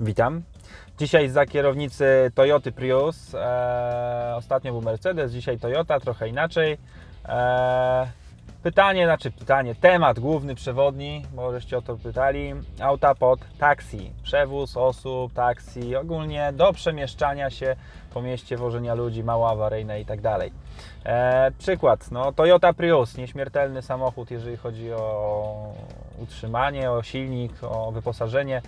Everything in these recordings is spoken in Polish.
Witam. Dzisiaj za kierownicy Toyoty Prius. E, ostatnio był Mercedes, dzisiaj Toyota, trochę inaczej. E, pytanie, znaczy pytanie, temat główny przewodni, bo żeście o to pytali. Auta pod taksi, przewóz osób, taksi, ogólnie do przemieszczania się po mieście, wożenia ludzi, mało awaryjne i tak dalej. E, przykład, no Toyota Prius, nieśmiertelny samochód, jeżeli chodzi o utrzymanie, o silnik, o wyposażenie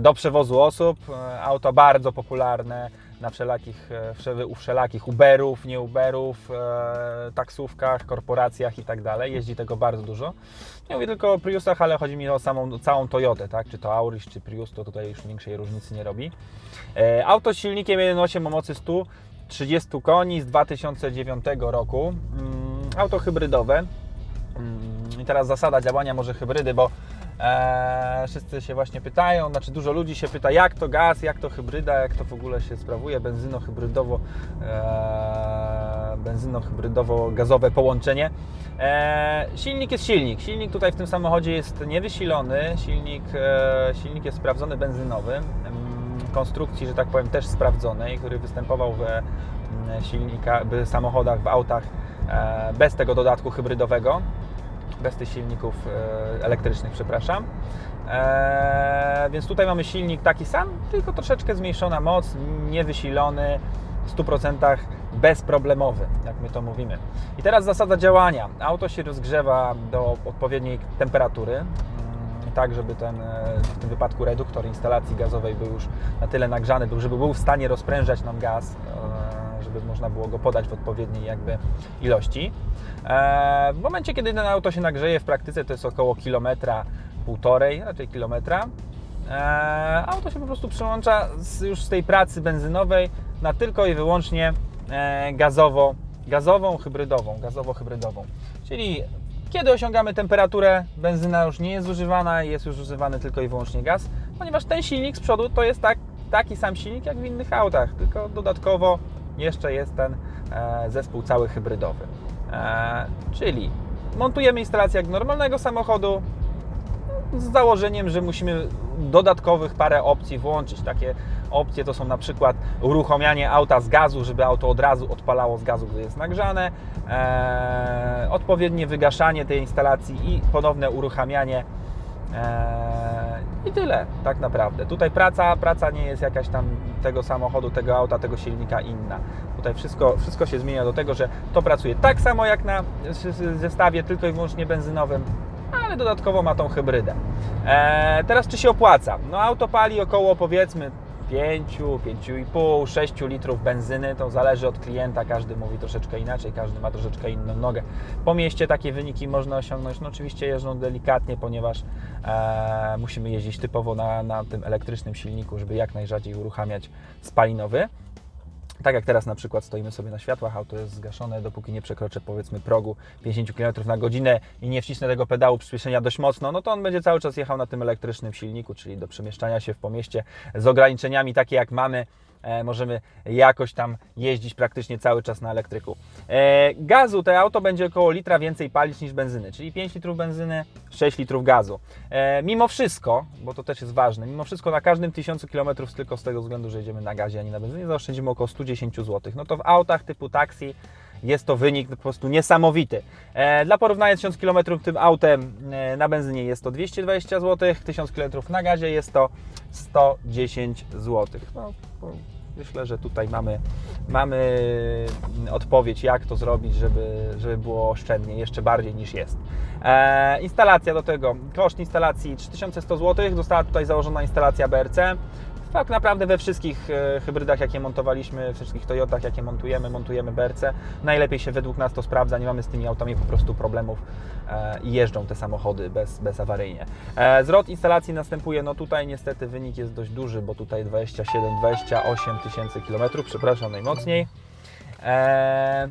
do przewozu osób. E, Auto bardzo popularne na wszelakich, e, u wszelakich Uberów, nie Uberów, e, taksówkach, korporacjach i tak dalej. Jeździ tego bardzo dużo. Nie mówię tylko o Priusach, ale chodzi mi o samą, całą Toyotę, tak? Czy to Auris, czy Prius, to tutaj już większej różnicy nie robi. E, Auto z silnikiem 1.8 o mocy 130 koni z 2009 roku. Mm, Auto hybrydowe. Mm, I teraz zasada działania może hybrydy, bo e, wszyscy się właśnie pytają, znaczy dużo ludzi się pyta, jak to gaz, jak to hybryda, jak to w ogóle się sprawuje, benzyno-hybrydowo, e, benzyno-hybrydowo-gazowe połączenie. E, silnik jest silnik. Silnik tutaj w tym samochodzie jest niewysilony, silnik, e, silnik jest sprawdzony benzynowy, konstrukcji, że tak powiem, też sprawdzonej, który występował w mm, silnika, w samochodach, w autach e, bez tego dodatku hybrydowego bez tych silników e, elektrycznych, przepraszam. E, więc tutaj mamy silnik taki sam, tylko troszeczkę zmniejszona moc, niewysilony, w 100% bezproblemowy, jak my to mówimy. I teraz zasada działania. Auto się rozgrzewa do odpowiedniej temperatury, mm, tak żeby ten, e, w tym wypadku reduktor instalacji gazowej był już na tyle nagrzany, żeby był w stanie rozprężać nam gaz, żeby można było go podać w odpowiedniej jakby ilości. E, W momencie, kiedy ten auto się nagrzeje w praktyce, to jest około kilometra, półtorej, raczej kilometra. E, Auto się po prostu przełącza z, już z tej pracy benzynowej na tylko i wyłącznie e, gazowo, gazową, hybrydową, gazowo-hybrydową. Czyli kiedy osiągamy temperaturę, benzyna już nie jest używana, jest już używany tylko i wyłącznie gaz, ponieważ ten silnik z przodu to jest tak, taki sam silnik jak w innych autach, tylko dodatkowo jeszcze jest ten e, zespół cały hybrydowy. E, czyli montujemy instalację jak normalnego samochodu, z założeniem, że musimy dodatkowych parę opcji włączyć. Takie opcje to są na przykład uruchamianie auta z gazu, żeby auto od razu odpalało z gazu, gdy jest nagrzane, e, odpowiednie wygaszanie tej instalacji i ponowne uruchamianie. I tyle tak naprawdę. Tutaj praca, praca nie jest jakaś tam tego samochodu, tego auta, tego silnika inna. Tutaj wszystko, wszystko się zmienia do tego, że to pracuje tak samo jak na zestawie tylko i wyłącznie benzynowym, ale dodatkowo ma tą hybrydę. E, teraz czy się opłaca? No auto pali około powiedzmy 5, 5,5, 6 litrów benzyny, to zależy od klienta, każdy mówi troszeczkę inaczej, każdy ma troszeczkę inną nogę. Po mieście takie wyniki można osiągnąć, no oczywiście jeżdżą delikatnie, ponieważ e, musimy jeździć typowo na, na tym elektrycznym silniku, żeby jak najrzadziej uruchamiać spalinowy. Tak jak teraz na przykład stoimy sobie na światłach, auto jest zgaszone, dopóki nie przekroczę powiedzmy progu 50 km na godzinę i nie wcisnę tego pedału przyspieszenia dość mocno, no to on będzie cały czas jechał na tym elektrycznym silniku, czyli do przemieszczania się w pomieście z ograniczeniami takie jak mamy. E, możemy jakoś tam jeździć praktycznie cały czas na elektryku. E, gazu to auto będzie około litra więcej palić niż benzyny, czyli 5 litrów benzyny, 6 litrów gazu. E, mimo wszystko, bo to też jest ważne, mimo wszystko na każdym 1000 km tylko z tego względu, że jedziemy na gazie, a nie na benzynie, zaoszczędzimy około 110 zł. No to w autach typu taksi jest to wynik po prostu niesamowity. Dla porównania 1000 km tym autem na benzynie jest to 220 zł, 1000 km na gazie jest to 110 zł. No, myślę, że tutaj mamy, mamy odpowiedź, jak to zrobić, żeby, żeby było oszczędnie, jeszcze bardziej niż jest. E, instalacja do tego, koszt instalacji 3100 zł, została tutaj założona instalacja BRC. Tak naprawdę we wszystkich e, hybrydach, jakie montowaliśmy, we wszystkich Toyotach, jakie montujemy, montujemy BRC. Najlepiej się według nas to sprawdza, nie mamy z tymi autami po prostu problemów e, i jeżdżą te samochody bez, bezawaryjnie. E, Zwrot instalacji następuje, no tutaj niestety wynik jest dość duży, bo tutaj 27-28 tysięcy kilometrów, przepraszam najmocniej. E,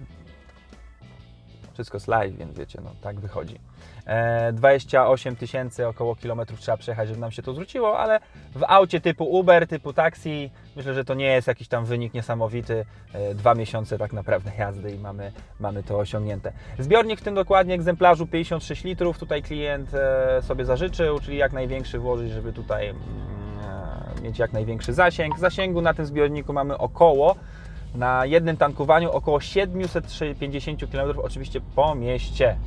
wszystko jest live, więc wiecie, no tak wychodzi. E, 28 tysięcy około kilometrów trzeba przejechać, żeby nam się to zwróciło, ale w aucie typu Uber, typu taksi, myślę, że to nie jest jakiś tam wynik niesamowity. E, Dwa miesiące tak naprawdę jazdy i mamy, mamy to osiągnięte. Zbiornik w tym dokładnie egzemplarzu 56 litrów, tutaj klient e, sobie zażyczył, czyli jak największy włożyć, żeby tutaj mm, mieć jak największy zasięg. Zasięgu na tym zbiorniku mamy około na jednym tankowaniu około 750 km, oczywiście po mieście.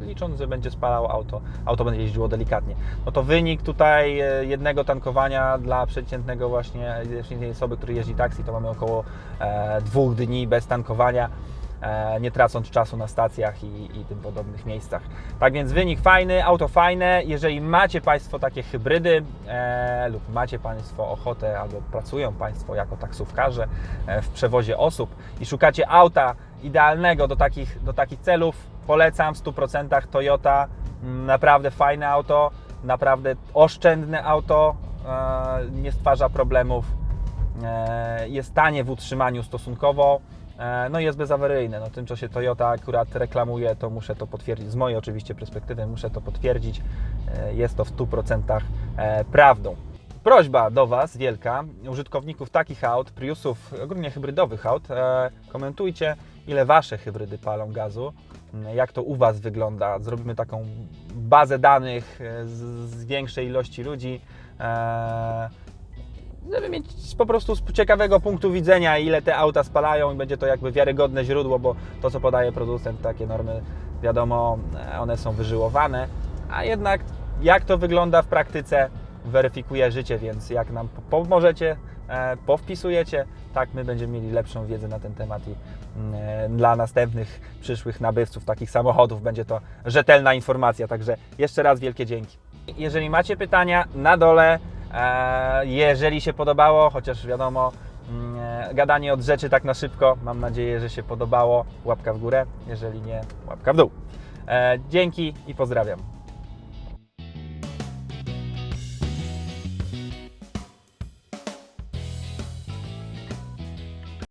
Licząc, że będzie spalało auto, auto będzie jeździło delikatnie. No to wynik tutaj e, jednego tankowania dla przeciętnego właśnie przeciętnej osoby, który jeździ taksi, to mamy około e, dwóch dni bez tankowania, e, nie tracąc czasu na stacjach i, i tym podobnych miejscach. Tak więc wynik fajny, auto fajne. Jeżeli macie Państwo takie hybrydy e, lub macie Państwo ochotę albo pracują Państwo jako taksówkarze e, w przewozie osób i szukacie auta idealnego do takich, do takich celów, polecam w 100% Toyota. Mm, Naprawdę fajne auto, naprawdę oszczędne auto, e, nie stwarza problemów, e, jest tanie w utrzymaniu stosunkowo. E, No jest bezawaryjne. No, tym, co się Toyota akurat reklamuje, to muszę to potwierdzić. Z mojej oczywiście perspektywy muszę to potwierdzić. E, Jest to w 100% e, prawdą. Prośba do Was wielka, użytkowników takich aut, Priusów, ogólnie hybrydowych aut, komentujcie, ile Wasze hybrydy palą gazu, m, jak to u Was wygląda. Zrobimy taką bazę danych z większej ilości ludzi. Żeby mieć po prostu z ciekawego punktu widzenia, ile te auta spalają i będzie to jakby wiarygodne źródło, bo to, co podaje producent, takie normy, wiadomo, e, one są wyżyłowane, a jednak jak to wygląda w praktyce, weryfikuje życie, więc jak nam po- pomożecie, e, powpisujecie, tak my będziemy mieli lepszą wiedzę na ten temat i mm, e, dla następnych przyszłych nabywców takich samochodów będzie to rzetelna informacja, także jeszcze raz wielkie dzięki. Jeżeli macie pytania, na dole Jeżeli się podobało, chociaż wiadomo, mm, e, gadanie od rzeczy tak na szybko, mam nadzieję, że się podobało. Łapka w górę, jeżeli nie, łapka w dół. E, Dzięki i pozdrawiam.